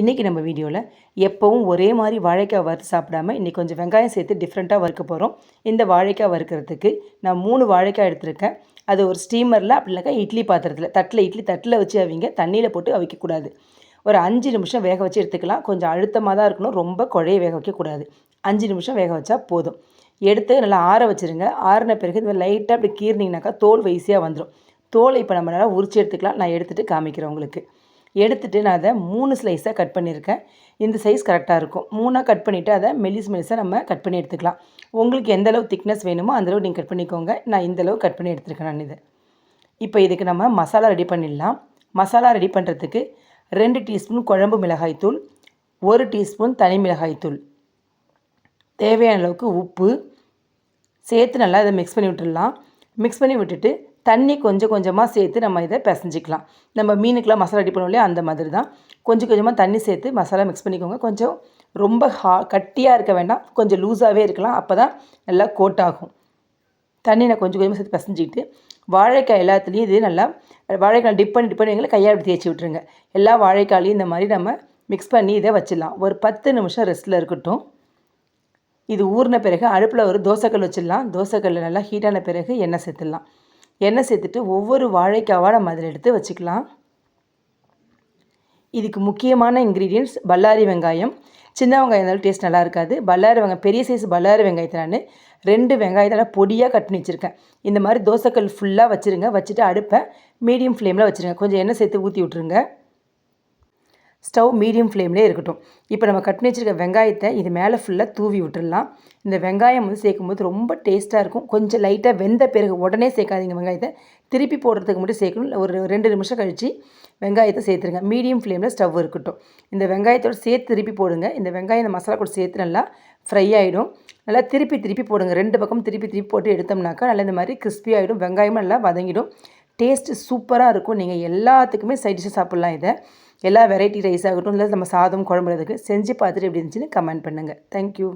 இன்றைக்கி நம்ம வீடியோவில் எப்போவும் ஒரே மாதிரி வாழைக்காய் வறுத்து சாப்பிடாம இன்றைக்கி கொஞ்சம் வெங்காயம் சேர்த்து டிஃப்ரெண்ட்டாக வறுக்க போகிறோம் இந்த வாழைக்காய் வறுக்கிறதுக்கு நான் மூணு வாழைக்காய் எடுத்திருக்கேன். அது ஒரு ஸ்டீமரில் அப்படி இல்லைக்கா இட்லி பாத்திரத்தில் தட்டில் இட்லி தட்டில் வச்சு அவிங்க தண்ணியில் போட்டு அவிக்கக்கூடாது ஒரு அஞ்சு நிமிஷம் வேக வச்சு எடுத்துக்கலாம். கொஞ்சம் அழுத்தமாக தான் இருக்கணும். ரொம்ப குழைய வேக வைக்கக்கூடாது அஞ்சு நிமிஷம் வேக வச்சா போதும். எடுத்து நல்லா ஆற வச்சுருங்க. ஆறின பிறகு இது லைட்டாக அப்படி கீறினீங்கனாக்கா தோல் வயசியாக வந்துடும் தோலை இப்போ நம்ம நல்லா உரிச்சு எடுத்துக்கலாம். நான் எடுத்துகிட்டு காமிக்கிறேன் உங்களுக்கு. எடுத்துகிட்டு நான் அதை மூணு ஸ்லைஸாக கட் பண்ணியிருக்கேன். இந்த சைஸ் கரெக்டாக இருக்கும். மூணாக கட் பண்ணிவிட்டு அதை மெலிஸ் மெலிஸாக நம்ம கட் பண்ணி எடுத்துக்கலாம். உங்களுக்கு எந்த அளவு திக்னஸ் வேணுமோ அந்தளவு நீங்கள் கட் பண்ணிக்கோங்க. நான் இந்தளவு கட் பண்ணி எடுத்துருக்கேன் நான் இது. இப்போ இதுக்கு நம்ம மசாலா ரெடி பண்ணிடலாம். மசாலா ரெடி பண்ணுறதுக்கு ரெண்டு டீஸ்பூன் குழம்பு மிளகாய்த்தூள் ஒரு டீஸ்பூன் தனி மிளகாய்த்தூள் தேவையான அளவுக்கு உப்பு. சேர்த்து நல்லா இதை மிக்ஸ் பண்ணி விட்டுடலாம். மிக்ஸ் பண்ணி விட்டுட்டு தண்ணி கொஞ்சம் கொஞ்சமாக சேர்த்து நம்ம இதை பிசைஞ்சிக்கலாம். நம்ம மீனுக்கெலாம் மசாலா ரெடி பண்ணுவோம் இல்லையா? அந்த மாதிரி தான் கொஞ்சம் கொஞ்சமாக தண்ணி சேர்த்து மசாலா மிக்ஸ் பண்ணிக்கோங்க. கொஞ்சம் ரொம்ப ஹா கட்டியாக இருக்க வேண்டாம். கொஞ்சம் லூஸாகவே இருக்கலாம். அப்போ தான் நல்லா கோட் ஆகும். தண்ணி நான் கொஞ்சம் கொஞ்சமாக சேர்த்து பிசைஞ்சிக்கிட்டு வாழைக்காய் எல்லாத்துலேயும் இது நல்லா வாழைக்காய் டிப் பண்ணி டிப் பண்ணி எங்களை கையால் அப்படி தேய்ச்சி விட்ருங்க எல்லா வாழைக்காயிலையும் இந்த மாதிரி நம்ம மிக்ஸ் பண்ணி இதை வச்சிடலாம். ஒரு பத்து நிமிஷம் ரெஸ்ட்டில் இருக்கட்டும். இது ஊறின பிறகு அடுப்பில் ஒரு தோசைக்கல் வச்சிடலாம். தோசைக்கல் நல்லா ஹீட்டான பிறகு எண்ணெய் சேர்த்துடலாம். எண்ணெய் சேர்த்துட்டு ஒவ்வொரு வாழைக்காவாக நம்ம அதில் எடுத்து வச்சுக்கலாம். இதுக்கு முக்கியமான இன்க்ரீடியன்ட்ஸ் பல்லாரி வெங்காயம். சின்ன வெங்காயம் இருந்தாலும் டேஸ்ட் நல்லா இருக்காது. பல்லாரி வெங்காயம் பெரிய சைஸ் பல்லாரி வெங்காயத்தை நான் ரெண்டு வெங்காயத்தை பொடியாக கட் பண்ணி வச்சுருக்கேன். இந்த மாதிரி தோசைக்கல் ஃபுல்லாக வச்சுருங்க. வச்சுட்டு அடுப்பை மீடியம் ஃப்ளேமில் வச்சுருங்க. கொஞ்சம் எண்ணெய் சேர்த்து ஊற்றி விட்ருங்க ஸ்டவ் மீடியம் ஃப்ளேம்லேயே இருக்கட்டும். இப்போ நம்ம கட் பண்ணி வச்சுருக்க வெங்காயத்தை இது மேலே ஃபுல்லாக தூவி விட்டுடலாம். இந்த வெங்காயம் வந்து சேர்க்கும்போது ரொம்ப டேஸ்ட்டாக இருக்கும். கொஞ்சம் லைட்டாக வெந்த பிறகு உடனே சேர்க்காதீங்க வெங்காயத்தை. திருப்பி போடுறதுக்கு மட்டும் சேர்க்கணும். ஒரு ரெண்டு நிமிஷம் கழித்து வெங்காயத்தை சேர்த்துருங்க. மீடியம் ஃப்ளேமில் ஸ்டவ் இருக்கட்டும். இந்த வெங்காயத்தோடு சேர்த்து திருப்பி போடுங்க. இந்த வெங்காயம் இந்த மசாலா கூட சேர்த்து நல்லா ஃப்ரை ஆகிடும் நல்லா திருப்பி திருப்பி போடுங்க. ரெண்டு பக்கம் திருப்பி திருப்பி போட்டு எடுத்தோம்னாக்கா நல்லா இந்த மாதிரி கிறிஸ்பி ஆகிடும் வெங்காயமும் நல்லா வதங்கிடும். டேஸ்ட்டு சூப்பராக இருக்கும். நீங்கள் எல்லாத்துக்குமே சைட் டிஷ்ஷாக சாப்பிட்லாம் இதை. எல்லா வெரைட்டி ரைஸ் ஆகட்டும் இல்லை நம்ம சாதம் குழம்புறதுக்கு செஞ்சு பார்த்துட்டு எப்படி இருந்துச்சுன்னு கமெண்ட் பண்ணுங்கள் தேங்க்யூ